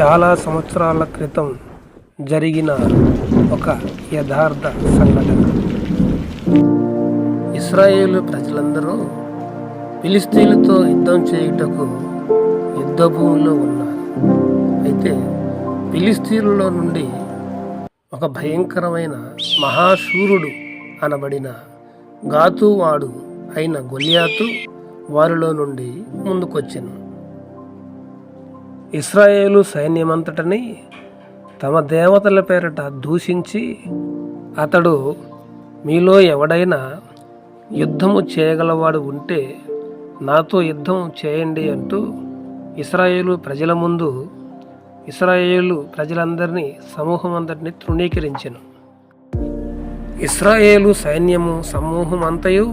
చాలా సంవత్సరాల క్రితం జరిగిన ఒక యథార్థ సంఘటన. ఇస్రాయేలు ప్రజలందరూ ఫిలిస్తీన్లతో యుద్ధం చేయుటకు యుద్ధ భూమిలో ఉన్నారు. అయితే ఫిలిస్తీన్లలో నుండి ఒక భయంకరమైన మహాశూరుడు అనబడిన గాతువాడు అయిన గొలియాతు వారిలో నుండి ముందుకొచ్చాను. ఇస్రాయేలు సైన్యమంతటని తమ దేవతల పేరిట దూషించి అతడు మీలో ఎవడైనా యుద్ధము చేయగలవాడు ఉంటే నాతో యుద్ధం చేయండి అంటూ ఇస్రాయేలు ప్రజల ముందు ఇస్రాయేలు ప్రజలందరినీ సమూహం అంతటిని తృణీకరించెను. ఇస్రాయేలు సైన్యము సమూహం అంతయు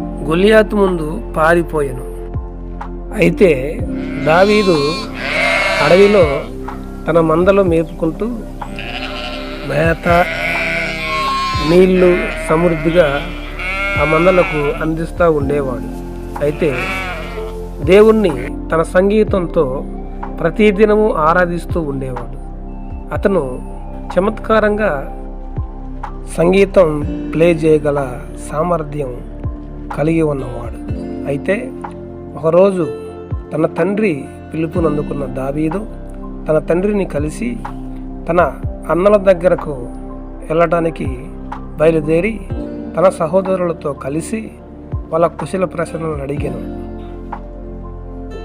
గొలియాతు ముందు పారిపోయెను. అయితే దావీదు అడవిలో తన మందలో మేపుకుంటూ మేత నీళ్ళు సమృద్ధిగా ఆ మందలకు అందిస్తూ ఉండేవాడు. అయితే దేవుణ్ణి తన సంగీతంతో ప్రతిదినము ఆరాధిస్తూ ఉండేవాడు. అతను చమత్కారంగా సంగీతం ప్లే చేయగల సామర్థ్యం కలిగి ఉన్నవాడు. అయితే ఒకరోజు తన తండ్రి పిలుపునందుకున్న దావీదు తన తండ్రిని కలిసి తన అన్నల దగ్గరకు వెళ్ళటానికి బయలుదేరి తన సహోదరులతో కలిసి వాళ్ళ కుశల ప్రశ్నలను అడిగాను.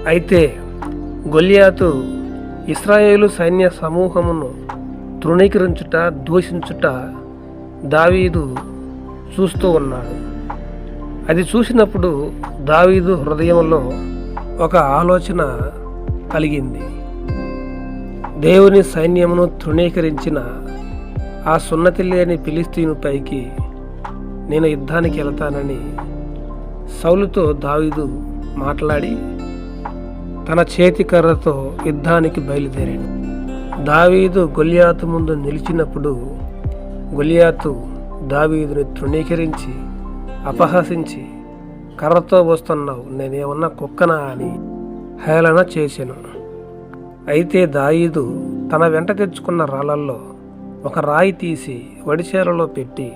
అయితే గొలియాతు ఇస్రాయేలు సైన్య సమూహమును తృణీకరించుట దూషించుట దావీదు చూస్తూ ఉన్నాడు. అది చూసినప్పుడు దావీదు హృదయంలో ఒక ఆలోచన కలిగింది. దేవుని సైన్యమును తృణీకరించిన ఆ సున్నతి లేని ఫిలిస్తీనుపైకి నేను యుద్ధానికి వెళ్తానని సౌలుతో దావీదు మాట్లాడి తన చేతి కర్రతో యుద్ధానికి బయలుదేరాడు. దావీదు గొలియాతు ముందు నిలిచినప్పుడు గొలియాతు దావీదుని తృణీకరించి అపహసించి కర్రతో వస్తున్నావు నేనేమన్నా కుక్కనా అని హేళన చేశాను. అయితే దావీదు తన వెంట తెచ్చుకున్న రాళ్ళల్లో ఒక రాయి తీసి వడిచేరలో పెట్టి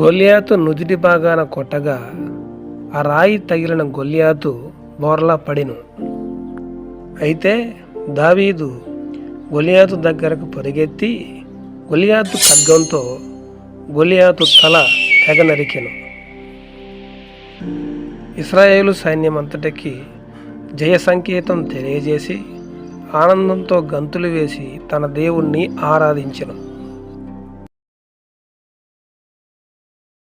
గొల్లియాతు నుదిటి భాగాన కొట్టగా ఆ రాయి తగిలిన గొల్లియాతు బోర్లా పడిను. అయితే దావీదు గొలియాతు దగ్గరకు పరిగెత్తి గొలియాతు ఖడ్గంతో గొలియాతు తల తెగ నరికెను. ఇస్రాయేలు సైన్యం అంతటికి జయ సంకేతం తెలియజేసి ఆనందంతో గంతులు వేసి తన దేవుణ్ణి ఆరాధించను.